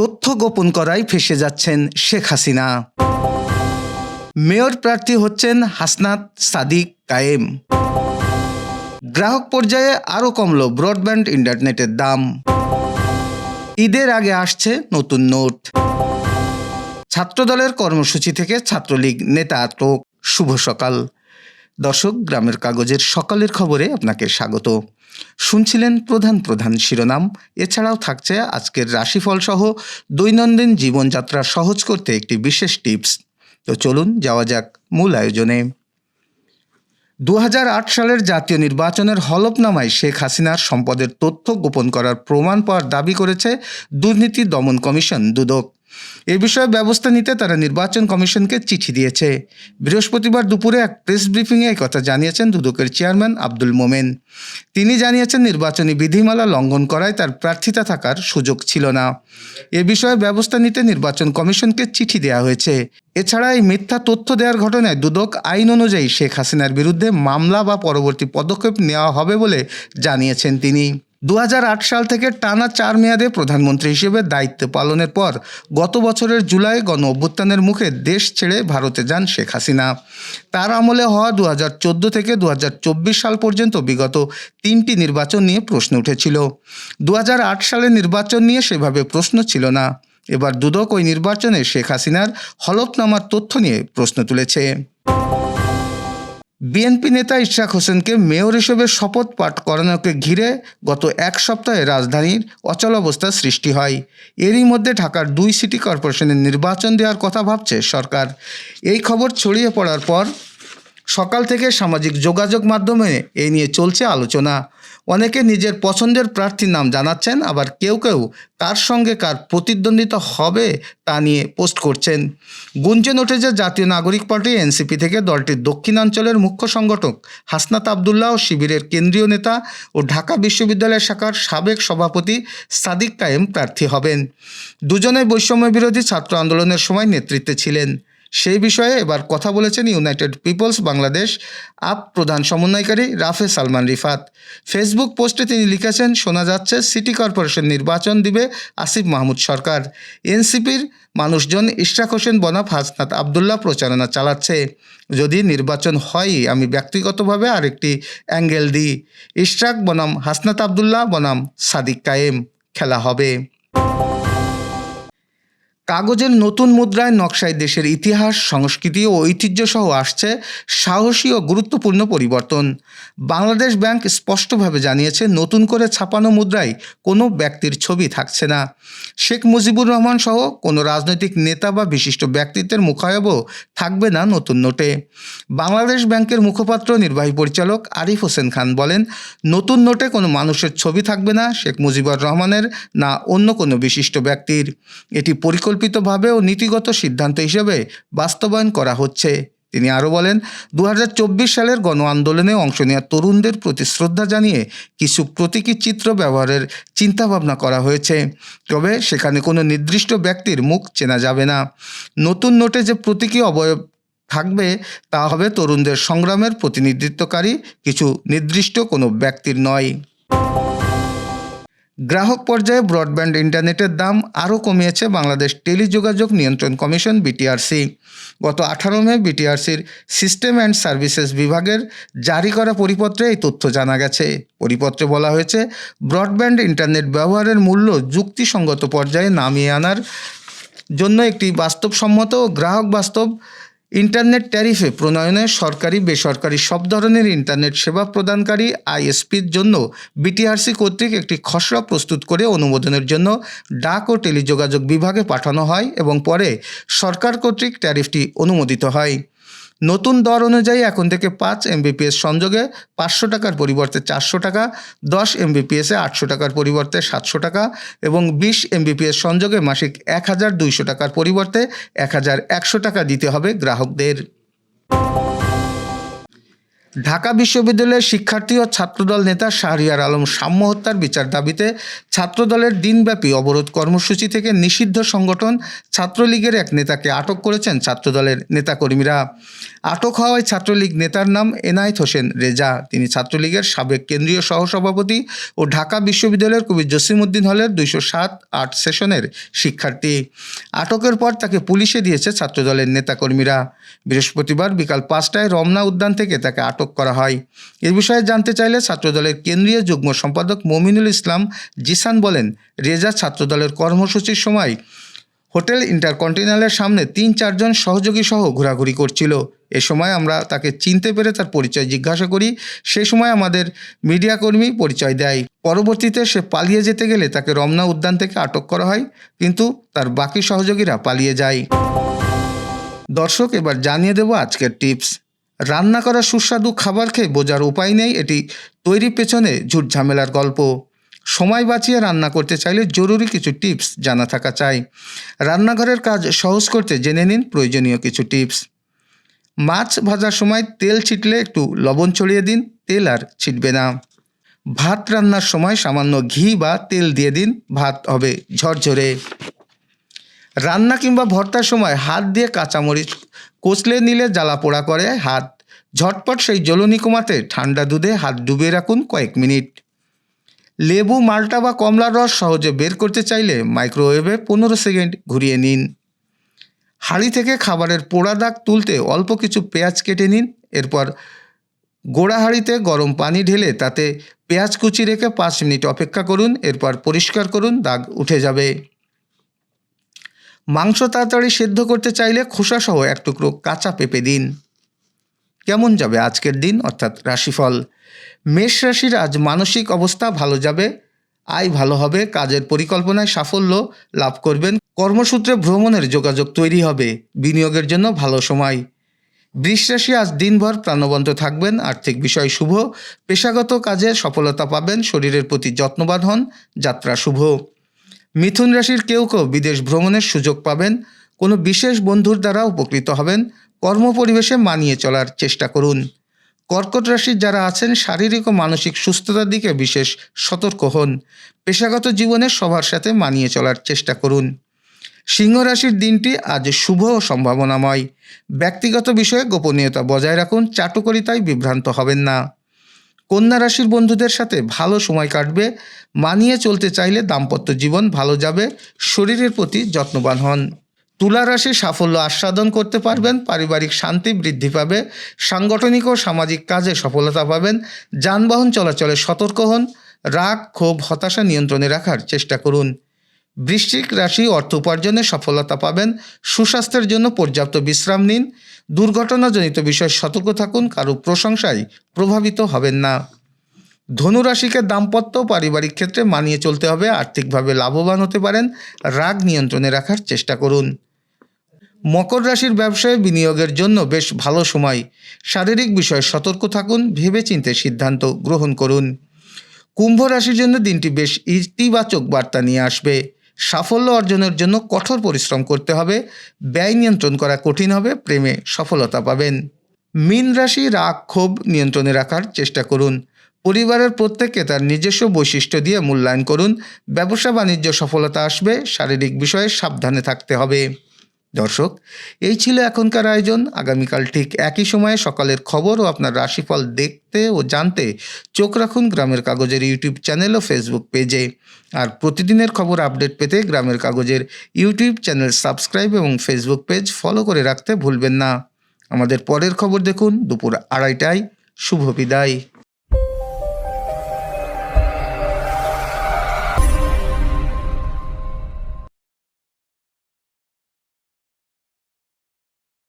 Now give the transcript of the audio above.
তথ্য গোপন করায় ফেসে যাচ্ছেন শেখ হাসিনা। মেয়র প্রার্থী হচ্ছেন হাসনাত সাদিক কায়েম। গ্রাহক পর্যায়ে আরও কমল ব্রডব্যান্ড ইন্টারনেটের দাম। ঈদের আগে আসছে নতুন নোট। ছাত্রদলের কর্মসূচি থেকে ছাত্রলীগ নেতা আটক। শুভ সকাল। দর্শক, গ্রামের কাগজের সকালের খবরে আপনাকে স্বাগত। শুনছিলেন প্রধান প্রধান শিরোনাম। এছাড়াও থাকছে আজকের রাশিফল সহ দৈনন্দিন জীবনযাত্রা সহজ করতে একটি বিশেষ টিপস। তো চলুন যাওয়া যাক মূল আয়োজনে। দু হাজার আট সালের জাতীয় নির্বাচনের হলফনামায় শেখ হাসিনার সম্পদের তথ্য গোপন করার প্রমাণ পাওয়ার দাবি করেছে দুর্নীতি দমন কমিশন দুদক। এ বিষয়ে ব্যবস্থা নিতে তারা নির্বাচন কমিশনকে চিঠি দিয়েছে। বৃহস্পতিবার দুপুরে এক প্রেস ব্রিফিংয়ে কথা জানিয়েছেন দুদকের চেয়ারম্যান আব্দুল মোমেন। তিনি জানিয়েছেন নির্বাচনী বিধিমালা লঙ্ঘন করায় তার প্রার্থিতা থাকার সুযোগ ছিল না। এ বিষয়ে ব্যবস্থা নিতে নির্বাচন কমিশনকে চিঠি দেওয়া হয়েছে। এছাড়া এই মিথ্যা তথ্য দেওয়ার ঘটনায় দুদক আইন অনুযায়ী শেখ হাসিনার বিরুদ্ধে মামলা বা পরবর্তী পদক্ষেপ নেওয়া হবে বলে জানিয়েছেন তিনি। দু হাজার আট সাল থেকে টানা চার মেয়াদে প্রধানমন্ত্রী হিসেবে দায়িত্ব পালনের পর গত বছরের জুলাই গণ অভ্যুত্থানের মুখে দেশ ছেড়ে ভারতে যান শেখ হাসিনা। তার আমলে হওয়া দু হাজার চোদ্দ থেকে দু হাজার চব্বিশ সাল পর্যন্ত বিগত তিনটি নির্বাচন নিয়ে প্রশ্ন উঠেছিল। দু হাজার আট সালের নির্বাচন নিয়ে সেভাবে প্রশ্ন ছিল না। এবার দুদক ওই নির্বাচনে শেখ হাসিনার হলফনামার তথ্য নিয়ে প্রশ্ন তুলেছে। বিএনপি নেতা ইশরাক হোসেনকে মেয়র হিসেবে শপথ পাঠ করানোকে ঘিরে গত এক সপ্তাহে রাজধানীর অচলাবস্থা সৃষ্টি হয়। এরই মধ্যে ঢাকার দুই সিটি কর্পোরেশনের নির্বাচন দেওয়ার কথা ভাবছে সরকার। এই খবর ছড়িয়ে পড়ার পর সকাল থেকে সামাজিক যোগাযোগ মাধ্যমে এই নিয়ে চলছে আলোচনা। অনেকে নিজের পছন্দের প্রার্থীর নাম জানাচ্ছেন, আবার কেউ কেউ কার সঙ্গে কার প্রতিদ্বন্দ্বিতা হবে তা নিয়ে পোস্ট করছেন। গুঞ্জন উঠেছে জাতীয় নাগরিক পার্টি এনসিপি থেকে দলটির দক্ষিণাঞ্চলের মুখ্য সংগঠক হাসনাত আবদুল্লাহ ও শিবিরের কেন্দ্রীয় নেতা ও ঢাকা বিশ্ববিদ্যালয় শাখার সাবেক সভাপতি সাদিক কায়েম প্রার্থী হবেন। দুজনে বৈষম্য বিরোধী ছাত্র আন্দোলনের সময় নেতৃত্বে ছিলেন। সেই বিষয়ে এবার কথা বলেছেন ইউনাইটেড পিপলস বাংলাদেশ আপ প্রধান সমন্বয়কারী রাফে সালমান রিফাত। ফেসবুক পোস্টে তিনি লিখেছেন, শোনা যাচ্ছে সিটি কর্পোরেশন নির্বাচন দিবে আসিফ মাহমুদ সরকার। এনসিপির মানুষজন ইশরাক হোসেন বনাম, হাসনাত আবদুল্লাহ প্রচারণা চালাচ্ছে। যদি নির্বাচন হয়, আমি ব্যক্তিগতভাবে আরেকটি অ্যাঙ্গেল দিই। ইশরাক বনাম, হাসনাত আবদুল্লাহ বনাম, সাদিক কায়েম, খেলা হবে। কাগজের নতুন মুদ্রায় নকশায় দেশের ইতিহাস, সংস্কৃতি ও ঐতিহ্যসহ আসছে সাহসী ও গুরুত্বপূর্ণ পরিবর্তন। বাংলাদেশ ব্যাংক স্পষ্টভাবে জানিয়েছে, নতুন করে ছাপানো মুদ্রায় কোনো ব্যক্তির ছবি থাকছে না। শেখ মুজিবুর রহমান সহ কোনো রাজনৈতিক নেতা বা বিশিষ্ট ব্যক্তিত্বের মুখায়বও থাকবে না নতুন নোটে। বাংলাদেশ ব্যাংকের মুখপাত্র, নির্বাহী পরিচালক আরিফ হোসেন খান বলেন, নতুন নোটে কোনো মানুষের ছবি থাকবে না শেখ মুজিবুর রহমানের, না অন্য কোনো বিশিষ্ট ব্যক্তির। এটি পরিকল্পিতভাবে ও নীতিগত সিদ্ধান্ত হিসেবে বাস্তবায়ন করা হচ্ছে। তিনি আরও বলেন দু হাজার চব্বিশ সালের গণ আন্দোলনে অংশ নেওয়া তরুণদের প্রতি শ্রদ্ধা জানিয়ে কিছু প্রতীকী চিত্র ব্যবহারের চিন্তাভাবনা করা হয়েছে। তবে সেখানে কোনো নির্দিষ্ট ব্যক্তির মুখ চেনা যাবে না। নতুন নোটে যে প্রতীকী অবয়ব থাকবে, তা হবে তরুণদের সংগ্রামের প্রতিনিধিত্বকারী কিছু নির্দিষ্ট কোনো ব্যক্তির নয়। গ্রাহক পর্যায়ে ব্রডব্যান্ড ইন্টারনেটের দাম আরও কমিয়েছে বাংলাদেশ টেলিযোগাযোগ নিয়ন্ত্রণ কমিশন বিটিআরসি। গত আঠারো মে বিটিআরসির সিস্টেম অ্যান্ড সার্ভিসেস বিভাগের জারি করা পরিপত্রে এই তথ্য জানা গেছে। পরিপত্রে বলা হয়েছে, ব্রডব্যান্ড ইন্টারনেট ব্যবহারের মূল্য যুক্তিসঙ্গত পর্যায়ে নামিয়ে আনার জন্য একটি বাস্তবসম্মত ও গ্রাহক বাস্তব ইন্টারনেট ট্যারিফে প্রণয়নে সরকারি, বেসরকারি সব ধরনের ইন্টারনেট সেবা প্রদানকারী আইএসপির জন্য বিটিআরসি কর্তৃক একটি খসড়া প্রস্তুত করে অনুমোদনের জন্য ডাক ও টেলিযোগাযোগ বিভাগে পাঠানো হয় এবং পরে সরকার কর্তৃক ট্যারিফটি অনুমোদিত হয়। নতুন দর অনুযায়ী এখন থেকে পাঁচ এমবিপিএস সংযোগে পাঁচশো টাকার পরিবর্তে চারশো টাকা, দশ এমবিপিএসে আটশো টাকার পরিবর্তে সাতশো টাকা এবং বিশ এমবিপিএস সংযোগে মাসিক এক হাজার দুইশো টাকার পরিবর্তে এক হাজার একশো টাকা দিতে হবে গ্রাহকদের। ঢাকা বিশ্ববিদ্যালয়ের শিক্ষার্থী ও ছাত্রদল নেতা শাহরিয়ার আলম সাম্য হত্যার বিচার দাবিতে ছাত্রদলের দিনব্যাপী অবরোধ কর্মসূচি থেকে নিষিদ্ধ সংগঠন ছাত্রলীগের এক নেতাকে আটক করেছেন ছাত্রদলের নেতাকর্মীরা। আটক হওয়ায় ছাত্রলীগ নেতার নাম এনায়েত হোসেন রেজা। তিনি ছাত্রলীগের সাবেক কেন্দ্রীয় সহসভাপতি ও ঢাকা বিশ্ববিদ্যালয়ের কবি জসিমউদ্দিন হলের দুইশো সাত আট সেশনের শিক্ষার্থী। আটকের পর তাকে পুলিশে দিয়েছে ছাত্রদলের নেতাকর্মীরা। বৃহস্পতিবার বিকাল পাঁচটায় রমনা উদ্যান থেকে তাকে আটক করা হয়। এ বিষয়ে জানতে চাইলে ছাত্রদলের কেন্দ্রীয় যুগ্ম সম্পাদক মমিনুল ইসলাম জিসান বলেন, রেজা ছাত্রদলের কর্মসূচির সময় হোটেল ইন্টারকন্টিনেন্টালের সামনে তিন চারজন সহযোগী সহ ঘোরাঘুরি করছিল। এ সময় আমরা তাকে চিনতে পেরে তার পরিচয় জিজ্ঞাসা করি। সে সময় আমাদের মিডিয়া কর্মী পরিচয় দেয়। পরবর্তীতে সে পালিয়ে যেতে গেলে তাকে রমনা উদ্যান থেকে আটক করা হয়, কিন্তু তার বাকি সহযোগীরা পালিয়ে যায়। দর্শক, এবার জানিয়ে দেব আজকের টিপস। রান্না করা সুস্বাদু খাবার খেয়ে বোঝার উপায় নেই এটি তৈরির পেছনে ঝুট ঝামেলার গল্প। সময় বাঁচিয়ে রান্না করতে চাইলে জরুরি কিছু টিপস জানা থাকা চাই। রান্নাঘরের কাজ সহজ করতে জেনে নিন প্রয়োজনীয় কিছু টিপস। মাছ ভাজার সময় তেল ছিটলে একটু লবণ ছড়িয়ে দিন, তেল আর ছিটবে না। ভাত রান্নার সময় সামান্য ঘি বা তেল দিয়ে দিন, ভাত হবে ঝরঝরে। রান্না কিংবা ভর্তার সময় হাত দিয়ে কাঁচামরিচ কচলে নিলে জ্বালা পোড়া করে হাত। ঝটপট সেই জ্বলনি কমাতে ঠান্ডা দুধে হাত ডুবিয়ে রাখুন কয়েক মিনিট। লেবু, মাল্টা বা কমলার রস সহজে বের করতে চাইলে মাইক্রোওয়েভে পনেরো সেকেন্ড ঘুরিয়ে নিন। হাঁড়ি থেকে খাবারের পোড়া দাগ তুলতে অল্প কিছু পেঁয়াজ কেটে নিন। এরপর গোড়া হাঁড়িতে গরম পানি ঢেলে তাতে পেঁয়াজ কুচি রেখে পাঁচ মিনিট অপেক্ষা করুন। এরপর পরিষ্কার করুন, দাগ উঠে যাবে। মাংস তাড়াতাড়ি সেদ্ধ করতে চাইলে খোসাসহ এক টুকরো কাঁচা পেঁপে দিন। কেমন যাবে আজকের দিন? অর্থাৎ রাশিফল। মেষ রাশির আজ মানসিক অবস্থা ভালো যাবে। আয় ভালো হবে। কাজের পরিকল্পনায় সাফল্য লাভ করবেন। কর্মসূত্রে ভ্রমণের যোগাযোগ তৈরি হবে। বিনিয়োগের জন্য ভালো সময়। বৃষ রাশি আজ দিনভর প্রাণবন্ত থাকবেন। আর্থিক বিষয় শুভ। পেশাগত কাজে সফলতা পাবেন। শরীরের প্রতি যত্নবান হন। যাত্রা শুভ। মিথুন রাশির কেউ কেউ বিদেশ ভ্রমণের সুযোগ পাবেন। কোনো বিশেষ বন্ধুর দ্বারা উপকৃত হবেন। কর্ম পরিবেশে মানিয়ে চলার চেষ্টা করুন। কর্কট রাশির যারা আছেন, শারীরিক ও মানসিক সুস্থতার দিকে বিশেষ সতর্ক হন। পেশাগত জীবনে সবার সাথে মানিয়ে চলার চেষ্টা করুন। সিংহ রাশির দিনটি আজ শুভ ও সম্ভাবনাময়। ব্যক্তিগত বিষয়ে গোপনীয়তা বজায় রাখুন, চাটুকরিতায় বিভ্রান্ত হবেন না। কন্যা রাশির বন্ধুদের সাথে ভালো সময় কাটবে। মানিয়ে চলতে চাইলে দাম্পত্য জীবন ভালো যাবে, শরীরের প্রতি যত্নবান হন। তুলা রাশি সাফল্য আস্বাদন করতে পারবেন, পারিবারিক শান্তি বৃদ্ধি পাবে, সাংগঠনিক ও সামাজিক কাজে সফলতা পাবেন, যানবাহন চলাচলে সতর্ক হন, রাগ, ক্ষোভ, হতাশা নিয়ন্ত্রণে রাখার চেষ্টা করুন। বৃশ্চিক রাশি অর্থ উপার্জনে সফলতা পাবেন, সুস্বাস্থ্যের জন্য পর্যাপ্ত বিশ্রাম নিন, দুর্ঘটনাজনিত বিষয়ে সতর্ক থাকুন, কারও প্রশংসায় প্রভাবিত হবেন না। ধনুরাশিকে দাম্পত্য পারিবারিক ক্ষেত্রে মানিয়ে চলতে হবে, আর্থিকভাবে লাভবান হতে পারেন, রাগ নিয়ন্ত্রণে রাখার চেষ্টা করুন। মকর রাশির ব্যবসায় বিনিয়োগের জন্য বেশ ভালো সময়। শারীরিক বিষয়ে সতর্ক থাকুন, ভেবেচিন্তে সিদ্ধান্ত গ্রহণ করুন। কুম্ভ রাশির জন্য দিনটি বেশ ইতিবাচক বার্তা নিয়ে আসবে। সাফল্য অর্জনের জন্য কঠোর পরিশ্রম করতে হবে, ব্যয় নিয়ন্ত্রণ করা কঠিন হবে, প্রেমে সফলতা পাবেন। মীন রাশি রাগ ক্ষোভ নিয়ন্ত্রণে রাখার চেষ্টা করুন। পরিবারের প্রত্যেককে তার নিজস্ব বৈশিষ্ট্য দিয়ে মূল্যায়ন করুন। ব্যবসা বাণিজ্য সফলতা আসবে, শারীরিক বিষয়ে সাবধানে থাকতে হবে। দর্শক, এই ছিল এখনকার আয়োজন। আগামীকাল ঠিক একই সময়ে সকালের খবর ও আপনার রাশিফল দেখতে ও জানতে চোখ রাখুন গ্রামের কাগজের ইউটিউব চ্যানেল ও ফেসবুক পেজে। আর প্রতিদিনের খবর আপডেট পেতে গ্রামের কাগজের ইউটিউব চ্যানেল সাবস্ক্রাইব এবং ফেসবুক পেজ ফলো করে রাখতে ভুলবেন না। আমাদের পরের খবর দেখুন দুপুর আড়াইটায়। শুভ বিদায়।